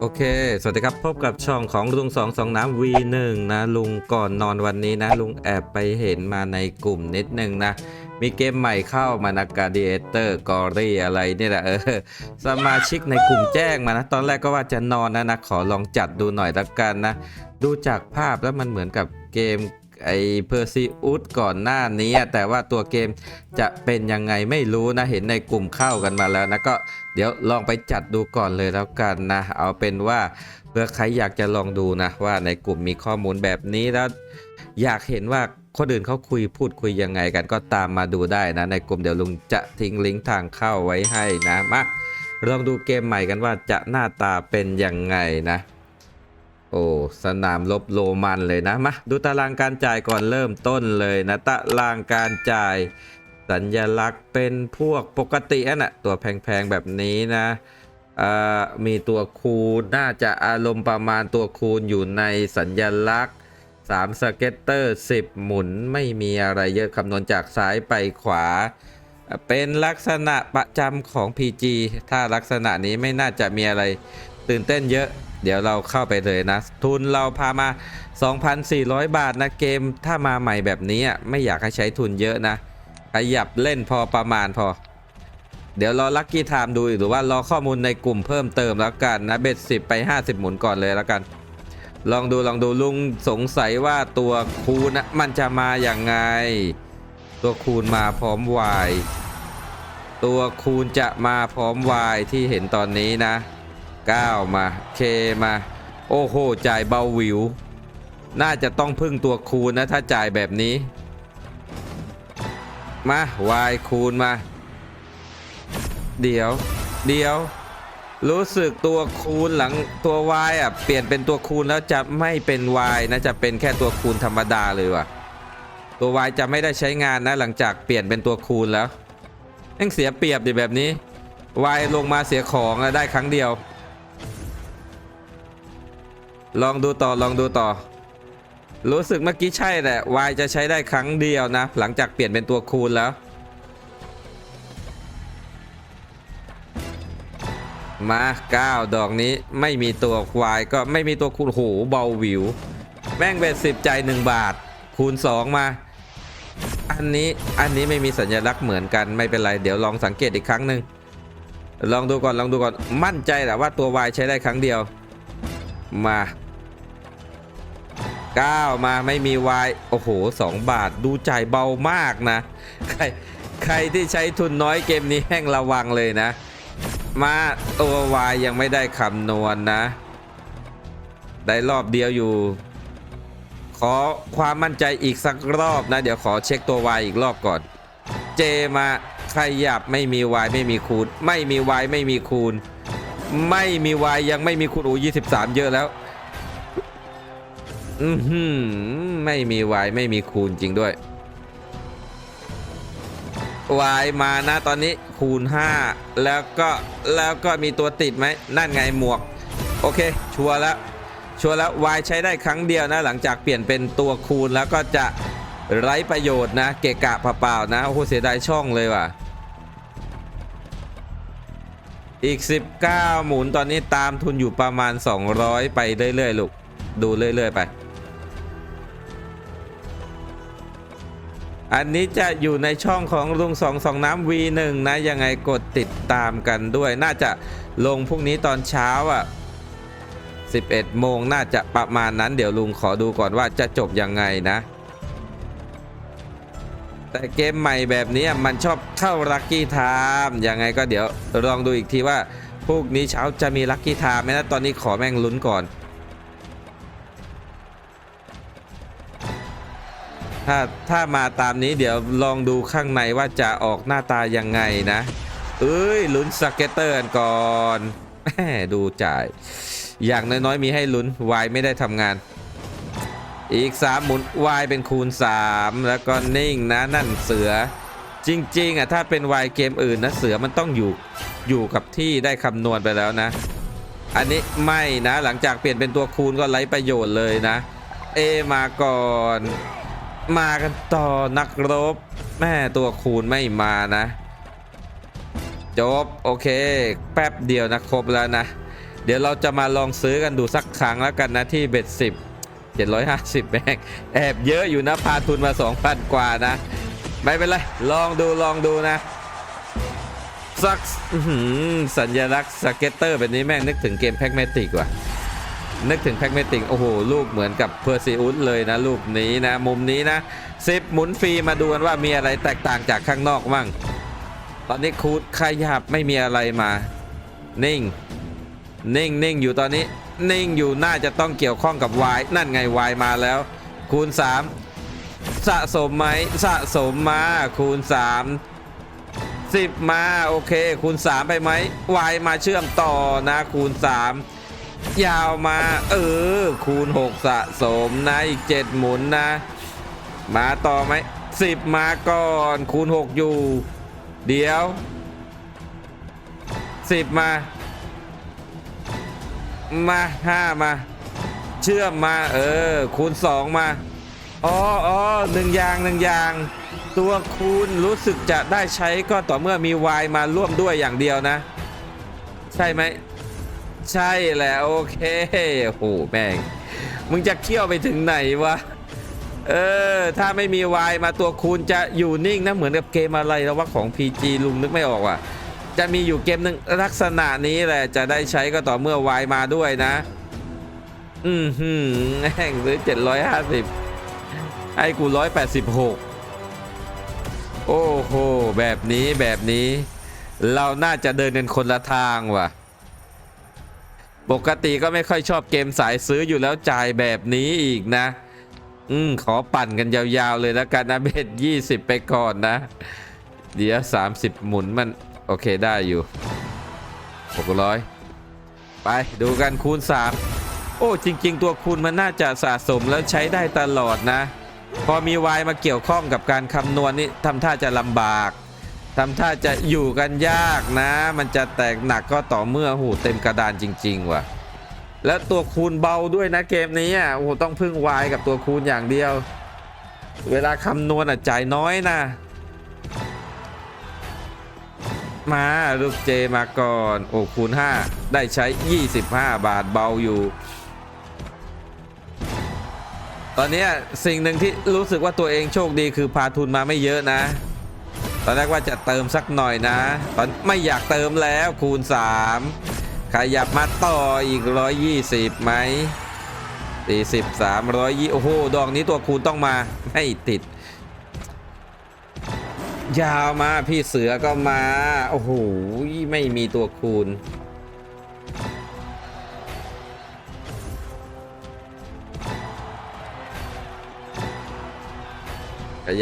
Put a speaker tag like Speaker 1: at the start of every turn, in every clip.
Speaker 1: โอเค สวัสดีครับ พบกับช่องของลุงสองสองน้ำ V1 นะ ลุงก่อนนอนวันนี้นะ ลุงแอบไปเห็นมาในกลุ่มนิดนึงนะ มีเกมใหม่เข้ามานะกาเดียเตอร์กอรี่อะไรนี่แหละเออ สมาชิกในกลุ่มแจ้งมานะ ตอนแรกก็ว่าจะนอนนะนะ ขอลองจัดดูหน่อยละกันนะ ดูจากภาพแล้วมันเหมือนกับเกม ไอเพอร์ซิอุสก่อนหน้านี้แต่ว่าตัวเกมจะเป็นยังไงไม่รู้นะเห็นในกลุ่มเข้ากันมาแล้วนะก็เดี๋ยวลองไปจัดดูก่อนเลยแล้วกันนะ เอาเป็นว่าเพื่อใครอยากจะลองดูนะว่าในกลุ่มมีข้อมูลแบบนี้แล้วอยากเห็นว่าคนอื่นเขาคุยพูดคุยยังไงกันก็ตามมาดูได้นะ ในกลุ่มเดี๋ยวลุงจะทิ้งลิงก์ทางเข้าไว้ให้นะมาลองดูเกมใหม่กันว่าจะหน้าตาเป็นยังไงนะ โอ้สนามลบโรมันเลยนะมาดูตารางการจ่ายก่อนเริ่มต้นเลยนะตารางการจ่าย สัญลักษณ์เป็นพวกปกติอะนะตัวแพงๆแบบนี้นะมีตัวคูณน่าจะอารมณ์ประมาณตัวคูณอยู่ในสัญลักษณ์3สเก็ตเตอร์ 10 หมุนไม่มีอะไรเยอะคำนวณจากซ้ายไปขวา เป็นลักษณะประจำของ PG ถ้าลักษณะนี้ไม่น่าจะมีอะไร ตื่นเต้นเยอะ เดี๋ยวเราเข้าไปเลยนะ ทุนเราพามา 2,400 บาทนะเกมถ้ามาใหม่แบบนี้อะไม่อยากให้ใช้ทุนเยอะนะขยับเล่นพอประมาณพอ เดี๋ยวรอลัคกี้ไทม์ดูอีกหรือว่ารอข้อมูลในกลุ่มเพิ่มเติมแล้วกันนะเบ็ดสิบไป 50 หมุนก่อนเลยแล้วกัน ลองดูลองดูลุงสงสัยว่าตัวคูณนะมันจะมาอย่างไง ตัวคูณมาพร้อมวายตัวคูณจะมาพร้อมวายที่เห็นตอนนี้นะ 9 มาเคมา โอ้โห จ่ายเบาวิว น่าจะต้องพึ่งตัวคูณนะ ถ้าจ่ายแบบนี้ มาวายคูณมา เดี๋ยว เดี๋ยว รู้สึกตัวคูณหลังตัว y อะ เปลี่ยนเป็นตัวคูณแล้วจะไม่เป็น y นะ จะเป็นแค่ตัวคูณธรรมดาเลยว่ะ ตัว y จะไม่ได้ใช้งานนะ หลังจากเปลี่ยนเป็นตัวคูณแล้วแม่งเสียเปรียบดิแบบนี้ y ลงมาเสียของแล้วได้ครั้งเดียว ลองดูต่อลองดูต่อ รู้สึกเมื่อกี้ใช่แหละ y จะใช้ได้ครั้งเดียวนะ หลังจากเปลี่ยนเป็นตัวคูณแล้ว มา 9 ดอกนี้ไม่มีตัววายก็ไม่มีตัวคูณโหเบาวิว แม่งเป็นสิบใจ1บาท คูณ 2 มา อันนี้อันนี้ไม่มีสัญลักษณ์เหมือนกันไม่เป็นไร เดี๋ยวลองสังเกตอีกครั้งหนึ่งลองดูก่อนลองดูก่อนมั่นใจแหละว่าตัว Y ใช้ได้ครั้งเดียว มา 9 มาไม่มี Y โอ้โห 2 บาทดูจ่ายเบามากนะ ใครใครที่ใช้ทุนน้อยเกมนี้แห้งระวังเลยนะ มาตัว Y ยังไม่ได้คำนวณนนะ ได้รอบเดียวอยู่ ขอความมั่นใจอีกสักรอบนะ เดี๋ยวขอเช็คตัว Y อีกรอบก่อน เจมาขยับไม่มี Y ไม่มีคูณ ไม่มี Y ไม่มีคูณ ไม่มี Y ยังไม่มีคูณโอ้ยี่สิบสามเยอะแล้ว อือหือไม่มี Y ไม่มีคูณจริงด้วย Y มานะตอนนี้คูณ 5 แล้วก็แล้วก็มีตัวติดไหมนั่นไงหมวก โอเค ชัวร์แล้วชัวร์แล้ว Y ใช้ได้ครั้งเดียวนะ หลังจากเปลี่ยนเป็นตัวคูณแล้วก็จะไร้ประโยชน์นะ เกะกะเปล่าๆนะ โอ้โห เสียดายช่องเลยว่ะ อีก 19 หมุนตอนนี้ตามทุนอยู่ประมาณ 200 ไปเรื่อยๆลูก ดูเรื่อย ๆ ไป อันนี้จะอยู่ในช่องของลุงสองสองน้ำ V1 นะยังไงกดติดตามกันด้วย น่าจะลงพรุ่งนี้ตอนเช้าอะ11 โมงน่าจะประมาณนั้นเดี๋ยวลุงขอดูก่อนว่าจะจบยังไงนะ แต่เกมใหม่แบบนี้มันชอบเข้าลัคกี้ไทม์ยังไงก็เดี๋ยวลองดูอีกทีว่าพรุ่งนี้เช้าจะมีลัคกี้ไทม์ไหมนะตอนนี้ขอแม่งลุ้นก่อน ถ้าถ้ามาตามนี้เดี๋ยวลองดูข้างในว่าจะออกหน้าตายังไงนะ เอ้ยลุ้นสเก็ตเตอร์ก่อนแหมดูจ่าย อย่างน้อยๆมีให้ลุ้นวายไม่ได้ทำงาน อีก 3 หมุนวายเป็นคูณ 3 แล้วก็นิ่งนะนั่นเสือ จริงๆอะถ้าเป็นวายเกมอื่นนะเสือมันต้องอยู่อยู่กับที่ได้คำนวณไปแล้วนะ อันนี้ไม่นะหลังจากเปลี่ยนเป็นตัวคูณก็ไร้ประโยชน์เลยนะ เอมาก่อน มากันต่อนักรบ แม่ตัวคูณไม่มานะ จบ โอเค แป๊บเดียวนะครบแล้วนะ เดี๋ยวเราจะมาลองซื้อกันดูสักครั้งแล้วกันนะที่เบ็ดสิบ750แบงแอบเยอะอยู่นะ พาทุนมา2,000กว่านะ ไม่เป็นไร ลองดูลองดูนะสักสัญลักษณ์สเก็ตเตอร์แบบนี้แม่งนึกถึงเกมแพ็กเมติกว่ะ นึกถึงแพ็กเมติกโอ้โห ลูกเหมือนกับเพอร์ซิอุสเลยนะ ลูกนี้นะ มุมนี้นะสิบหมุนฟรีมาดูกันว่ามีอะไรแตกต่างจากข้างนอกมั่ง ตอนนี้คูดขยับไม่มีอะไรมา นิ่ง นิ่งนิ่งอยู่ตอนนี้ นิ่งอยู่น่าจะต้องเกี่ยวข้องกับวายนั่นไงวายมาแล้ว คูณ 3 สะสมไหมสะสมมาคูณ 3 10 มา โอเค คูณ 3 ไปไหมวายมาเชื่อมต่อนะคูณ 3 ยาวมา เออ คูณ 6 สะสมนะอีก 7 หมุนนะ มาต่อไหม10มาก่อน คูณ 6 อยู่ เดี๋ยว 10 มา มาห้ามา เชื่อมมา เออ คูณ 2 มาอ๋ออ๋อหนึ่งอย่างหนึ่งอย่าง ตัวคูณรู้สึกจะได้ใช้ก็ต่อเมื่อมี y มาร่วมด้วยอย่างเดียวนะ ใช่ไหม ใช่แหละโอเคโอ้โหแม่งมึงจะเคี่ยวไปถึงไหนวะเออถ้าไม่มี y มาตัวคูณจะอยู่นิ่งนะเหมือนกับเกมอะไรแล้วว่าของ PG ลุงนึกไม่ออกว่ะจะมีอยู่เกมหนึ่งลักษณะนี้แหละจะได้ใช้ก็ต่อเมื่อ y มาด้วยนะ อืมหืมแห่งหรือ 750ให้กู 186 โอ้โห แบบนี้แบบนี้ เราน่าจะเดินกันคนละทางว่ะ ปกติก็ไม่ค่อยชอบเกมสายซื้ออยู่แล้วจ่ายแบบนี้อีกนะ อืมขอปั่นกันยาวๆเลยแล้วกันนะเบ็ด20ไปก่อนนะ เดี๋ยว30หมุนมัน โอเคได้อยู่600ไปดูกันคูณ3โอ้ จริง ๆ ตัวคูณมันน่าจะสะสมแล้วใช้ได้ตลอดนะ พอมีวายมาเกี่ยวข้องกับการคำนวณนี่ทำท่าจะลำบาก ทำท่าจะอยู่กันยากนะ มันจะแตกหนักก็ต่อเมื่อหูเต็มกระดานจริง ๆ ว่ะ แล้วตัวคูณเบาด้วยนะเกมนี้อะโอ้โหต้องพึ่งวายกับตัวคูณอย่างเดียว เวลาคำนวณอะจ่ายน้อยนะ มาลูกเจมาก่อน โอ้คูณ 5 ได้ใช้ 25 บาทเบาอยู่ ตอนนี้สิ่งหนึ่งที่รู้สึกว่าตัวเองโชคดีคือพาทุนมาไม่เยอะนะ ตอนแรกว่าจะเติมสักหน่อยนะ ตอนไม่อยากเติมแล้วคูณ 3 ขยับมาต่ออีก 120ไหม40 300โอ้โห ดอกนี้ตัวคูณต้องมาไม่ติด ยาวมาพี่เสือก็มา โอ้โห ไม่มีตัวคูณ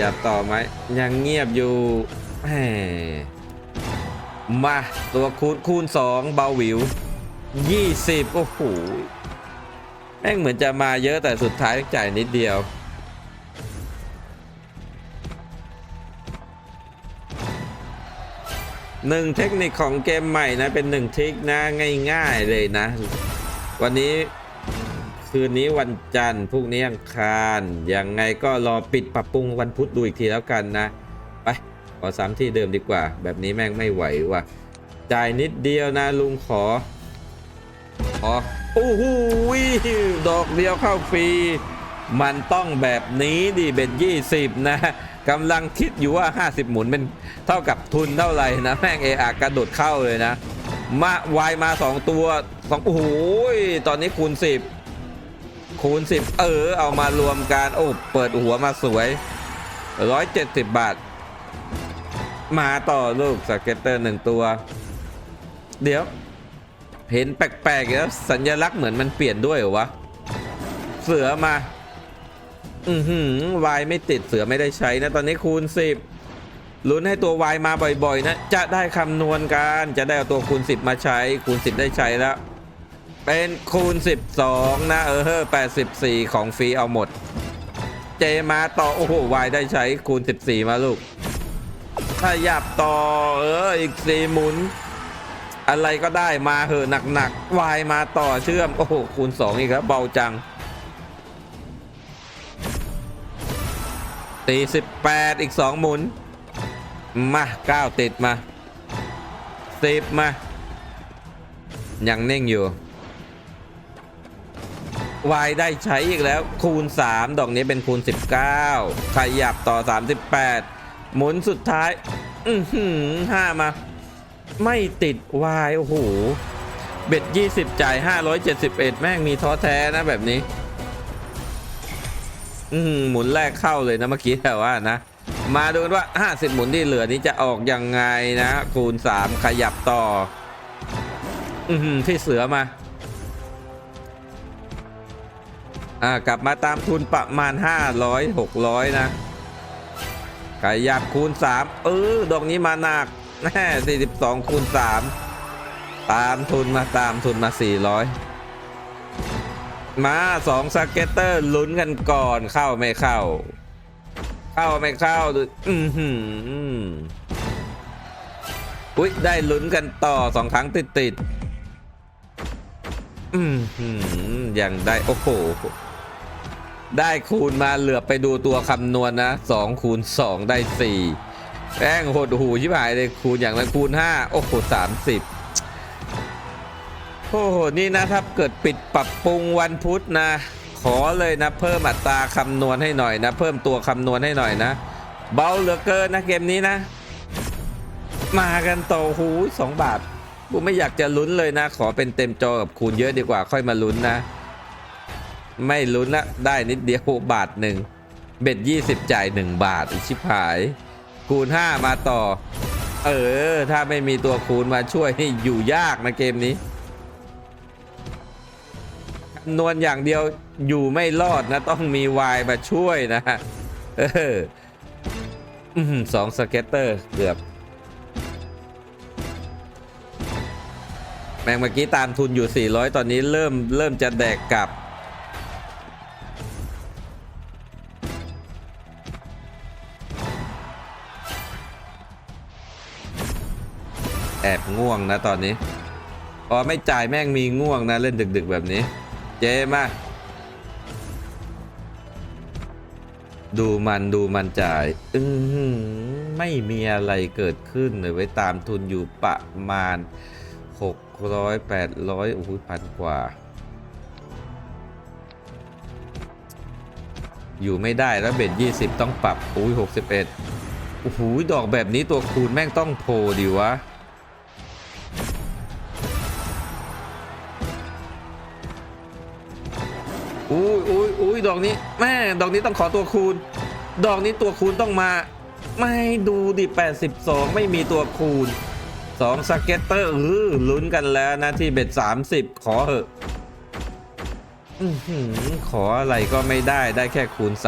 Speaker 1: ยับต่อไหมยังเงียบอยู่แหมมาตัวคูณคูณ2เบาวิว 20 โอ้โหแม่งเหมือนจะมาเยอะแต่สุดท้ายจ่ายนิดเดียว หนึ่งเทคนิคของเกมใหม่นะ เป็นหนึ่งทริคนะ ง่ายๆเลยนะ วันนี้ คืนนี้วันจันทร์พรุ่งนี้อังคารยังไงก็รอปิดปรับปรุงวันพุธดูอีกทีแล้วกันนะ ไปขอซ้ำที่เดิมดีกว่า แบบนี้แม่งไม่ไหวว่ะจ่ายนิดเดียวนะลุงขอ ขอโอ้โหดอกเดียวเข้าฟรี มันต้องแบบนี้ดิเป็น20 นะกำลังคิดอยู่ว่า 50 หมุนเป็นเท่ากับทุนเท่าไหร่นะแม่งเออากระโดดเข้าเลยนะ มาวายมา 2 ตัวสองโอ้โหตอนนี้คูณ 10 คูณ 10 เออ เอามารวมกันโอ้เปิดหัวมาสวย 170 บาท มาต่อลูกสเก็ตเตอร์หนึ่งตัว เดี๋ยว เห็นแปลกๆแล้วสัญลักษณ์เหมือนมันเปลี่ยนด้วยเหรอวะ เสือมา อือหือวายไม่ติดเสือไม่ได้ใช้นะ ตอนนี้คูณ 10ลุ้นให้ตัววายมาบ่อยๆ นะ จะได้คำนวณกันจะได้เอาตัวคูณ 10 มาใช้คูณ 10 ได้ใช้แล้ว เป็นคูณ 12 นะ เออ 84 ของฟรีเอาหมด เจมาต่อ โอ้โหวายได้ใช้คูณ 14 มาลูกขยับต่อ เออ อีก4หมุน อะไรก็ได้มาเหอะหนักๆวายมาต่อเชื่อม โอ้โห คูณ 2 อีกแล้วเบาจังตี18อีก2หมุน มา9ติดมาสิบมา ยังเน่งอยู่ วายได้ใช้อีกแล้วคูณ 3 ดอกนี้เป็นคูณ 19 ขยับต่อ 38 หมุนสุดท้าย อือหือห้ามา ไม่ติดวายโอ้โห เบ็ด 20 จ่าย 571 แม่งมีท้อแท้นะแบบนี้ อือหหมุนแรกเข้าเลยนะเมื่อกี้แต่ว่านะ มาดูกันว่า 50 หมุนที่เหลือนี้จะออกยังไงนะ คูณ 3 ขยับต่อ อือหือที่เสือมา อ่ากลับมาตามทุนประมาณ 500 600 นะขยับคูณ 3 เออ ดอกนี้มาหนักแน่42 คูณ 3 ตามทุนมาตามทุนมา 400 มา2สเก็ตเตอร์ลุ้นกันก่อนเข้าไม่เข้า เข้าไม่เข้าดูอือหืออุ้ยได้ลุ้นกันต่อสองครั้งติดติดอือหือยังได้ โอ้โห ได้คูณมาเหลือไปดูตัวคำนวณนะ2คูณ2 ได้ 4แป้งหดหูชิบหายเลยคูณอย่างละคูณ 5 โอ้โห30 โอ้โห นี่นะถ้าเกิดปิดปรับปรุงวันพุธนะ ขอเลยนะ เพิ่มอัตราคำนวณให้หน่อยนะ เพิ่มตัวคำนวณให้หน่อยนะ เบาเหลือเกินนะเกมนี้นะ มากันต่อหูสองบาทกูไม่อยากจะลุ้นเลยนะ ขอเป็นเต็มจอกับคูณเยอะดีกว่าค่อยมาลุ้นนะ ไม่ลุ้นละได้นิดเดียวบาทหนึ่งเบ็ด20จ่าย1บาทอีชิบหาย คูณ5มาต่อ เออ ถ้าไม่มีตัวคูณมาช่วยนี่อยู่ยากนะเกมนี้คำนวณอย่างเดียวอยู่ไม่รอดนะ ต้องมีวายมาช่วยนะเอออื้อสองสเก็ตเตอร์เกือบ แมงเมื่อกี้ตามทุนอยู่ 400 ตอนนี้เริ่มเริ่มจะแดกกลับ แอบง่วงนะตอนนี้พอไม่จ่ายแม่งมีง่วงนะเล่นดึก ๆ แบบนี้ เจมาดูมันดูมันจ่ายอืไม่มีอะไรเกิดขึ้นเลยไว้ตามทุนอยู่ประมาณ 600 800โอ้โหพันกว่า อยู่ไม่ได้แล้วเบ็ด20 ต้องปรับอุ้ย61โอ้โหดอกแบบนี้ตัวคูณแม่งต้องโพดีวะ ดอกนี้แม่ดอกนี้ต้องขอตัวคูณ ดอกนี้ตัวคูณต้องมา ไม่ดูดิ 82 ไม่มีตัวคูณ2สเก็ตเตอร์เออลุ้นกันแล้วนะที่เบ็ด30 ขอเหอะอขออะไรก็ไม่ได้ได้แค่คูณ 3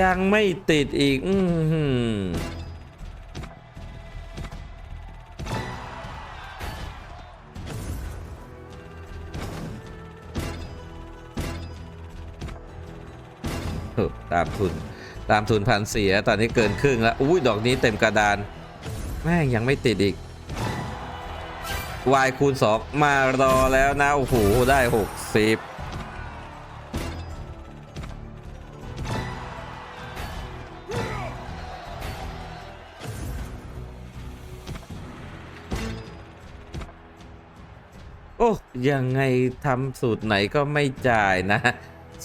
Speaker 1: ยังไม่ติดอีก อื ตามทุน ตามทุนพันเสียตอนนี้เกินครึ่งแล้วอุ้ยดอกนี้เต็มกระดาน แม่งยังไม่ติดอีก y คูณ2มารอแล้วนะโอ้โหได้60โอ้ยังไงทำสูตรไหนก็ไม่จ่ายนะ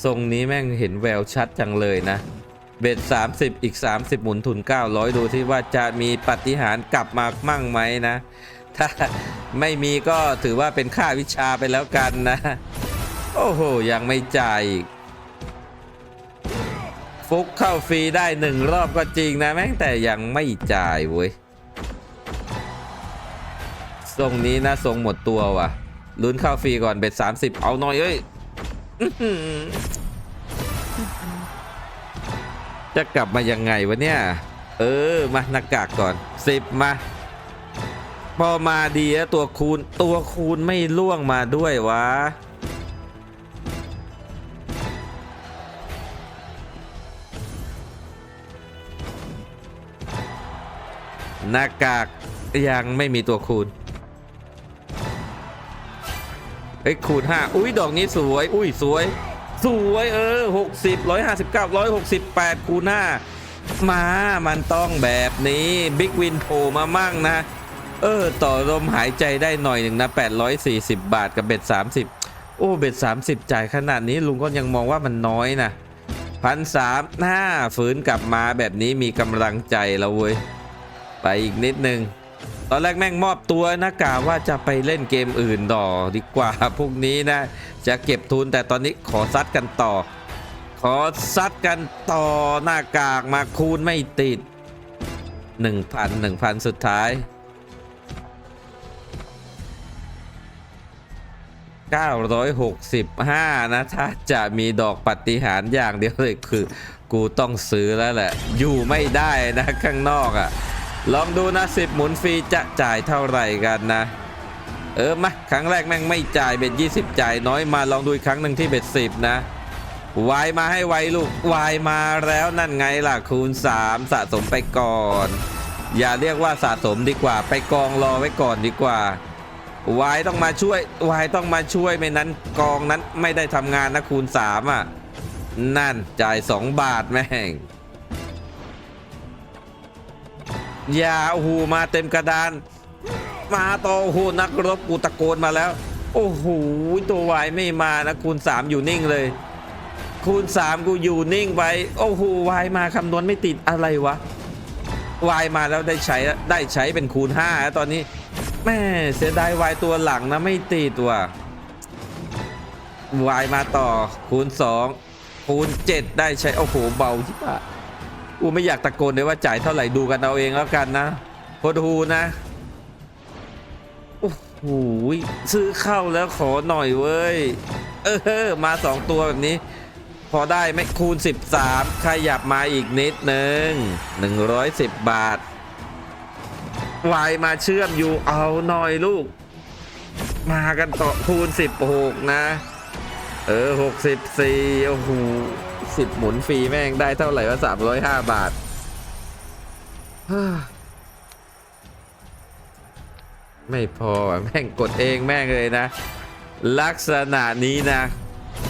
Speaker 1: ทรงนี้แม่งเห็นแววชัดจังเลยนะ เบ็ด 30 อีก 30 หมุนทุน 900 ดูที่ว่าจะมีปฏิหารกลับมามั่งไหมนะ ถ้าไม่มีก็ถือว่าเป็นค่าวิชาไปแล้วกันนะ โอ้โห ยังไม่จ่ายอีกฟุกเข้าฟรีได้หนึ่งรอบก็จริงนะ แม่งแต่ยังไม่จ่ายเว้ยทรงนี้นะทรงหมดตัวว่ะลุ้นเข้าฟรีก่อนเบ็ด30 เอาหน่อยเอ้ย จะกลับมายังไงวะเนี่ย เออ มาหน้ากากก่อน10มา พอมาดีแล้วตัวคูณตัวคูณไม่ล่วงมาด้วยวะ หน้ากากยังไม่มีตัวคูณ เฮ้ยคูณ5อุ้ยดอกนี้สวย อุ้ยสวย สวยเออ60 159 168คูณ5มา มันต้องแบบนี้ บิ๊กวินโผล่มามั่งนะ เออ ต่อลมหายใจได้หน่อยหนึ่งนะ 840 บาทกับเบ็ด 30 โอ้ เบ็ด 30 จ่ายขนาดนี้ลุงก็ยังมองว่ามันน้อยนะพันสามห้าฝืนกลับมาแบบนี้มีกำลังใจแล้วเว้ย ไปอีกนิดนึง ตอนแรกแม่งมอบตัวนะกาว่าจะไปเล่นเกมอื่นต่อดีกว่าพวกนี้นะ จะเก็บทุนแต่ตอนนี้ขอซัดกันต่อ ขอซัดกันต่อหน้ากากมาคูณไม่ติด 1,000 1,000 สุดท้าย 965 นะ ถ้าจะมีดอกปฏิหารอย่างเดียวเลยคือ กูต้องซื้อแล้วแหละ อยู่ไม่ได้นะข้างนอกอะ่ะ ลองดูนะสิบหมุนฟรีจะจ่ายเท่าไหร่กันนะ เออมาครั้งแรกแม่งไม่จ่ายเบ็ด20จ่ายน้อยมาลองดูอีกครั้งหนึ่งที่เบ็ด10นะวายมาให้ไวลูกวายมาแล้วนั่นไงล่ะคูณ 3 สะสมไปก่อน อย่าเรียกว่าสะสมดีกว่า ไปกองรอไว้ก่อนดีกว่าวายต้องมาช่วยวายต้องมาช่วยไม่นั้นกองนั้นไม่ได้ทำงานนะคูณ3อะนั่นจ่าย 2 บาทแม่ง อย่าโอ้โหมาเต็มกระดาน มาต่อโอ้โหนักรบกูตะโกนมาแล้ว โอ้โหตัววายไม่มานะคูณ3อยู่นิ่งเลย คูณ3กูอยู่นิ่งไปโอ้โหวายมาคำนวณไม่ติดอะไรวะวายมาแล้วได้ใช้ได้ใช้เป็นคูณ5แล้วตอนนี้แม่เสียดายวายตัวหลังนะไม่ติดว่ะวายมาต่อคูณ 2 คูณ 7 ได้ใช้โอ้โหเบาที่ปะ กูไม่อยากตะโกนเลยว่าจ่ายเท่าไหร่ดูกันเอาเองแล้วกันนะโคตรฮูนะโอ้โหซื้อเข้าแล้วขอหน่อยเว้ย เออมาสองตัวแบบนี้ พอได้ไหมคูณ 13 ขยับมาอีกนิดหนึ่ง110 บาทวายมาเชื่อมอยู่เอาหน่อยลูก มากันต่อคูณ 16 นะ เออ 64 โอ้โห 10หมุนฟรีแม่งได้เท่าไหร่ว่า305บาทฮ่าทไม่พอแม่งกดเองแม่งเลยนะ ลักษณะนี้นะ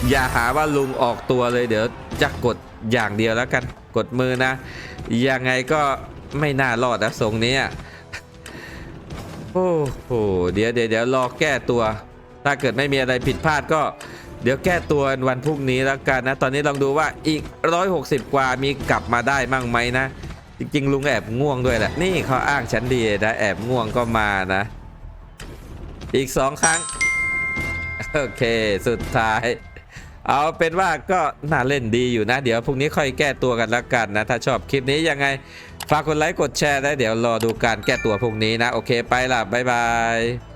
Speaker 1: อย่าหาว่าลุงออกตัวเลยเดี๋ยวจะกดอย่างเดียวแล้วกันกดมือนะ ยังไงก็ไม่น่ารอดนะทรงนี้โอ้โหเดี๋ยวเดี๋ยวรอแก้ตัว ถ้าเกิดไม่มีอะไรผิดพลาดก็ เดี๋ยวแก้ตัววันพรุ่งนี้แล้วกันนะ ตอนนี้ลองดูว่าอีก 160 กว่ามีกลับมาได้มั่งไหมนะ จริงๆ ลุงแอบง่วงด้วยแหละ นี่เขาอ้างฉันดีนะ แอบง่วงก็มานะ อีกสองครั้ง โอเค สุดท้าย เอาเป็นว่าก็น่าเล่นดีอยู่นะ เดี๋ยวพรุ่งนี้ค่อยแก้ตัวกันแล้วกันนะ ถ้าชอบคลิปนี้ยังไง ฝากกดไลค์กดแชร์แล้เดี๋ยวรอดูการแก้ตัวพรุ่งนี้นะ โอเคไปละบ๊ายบาย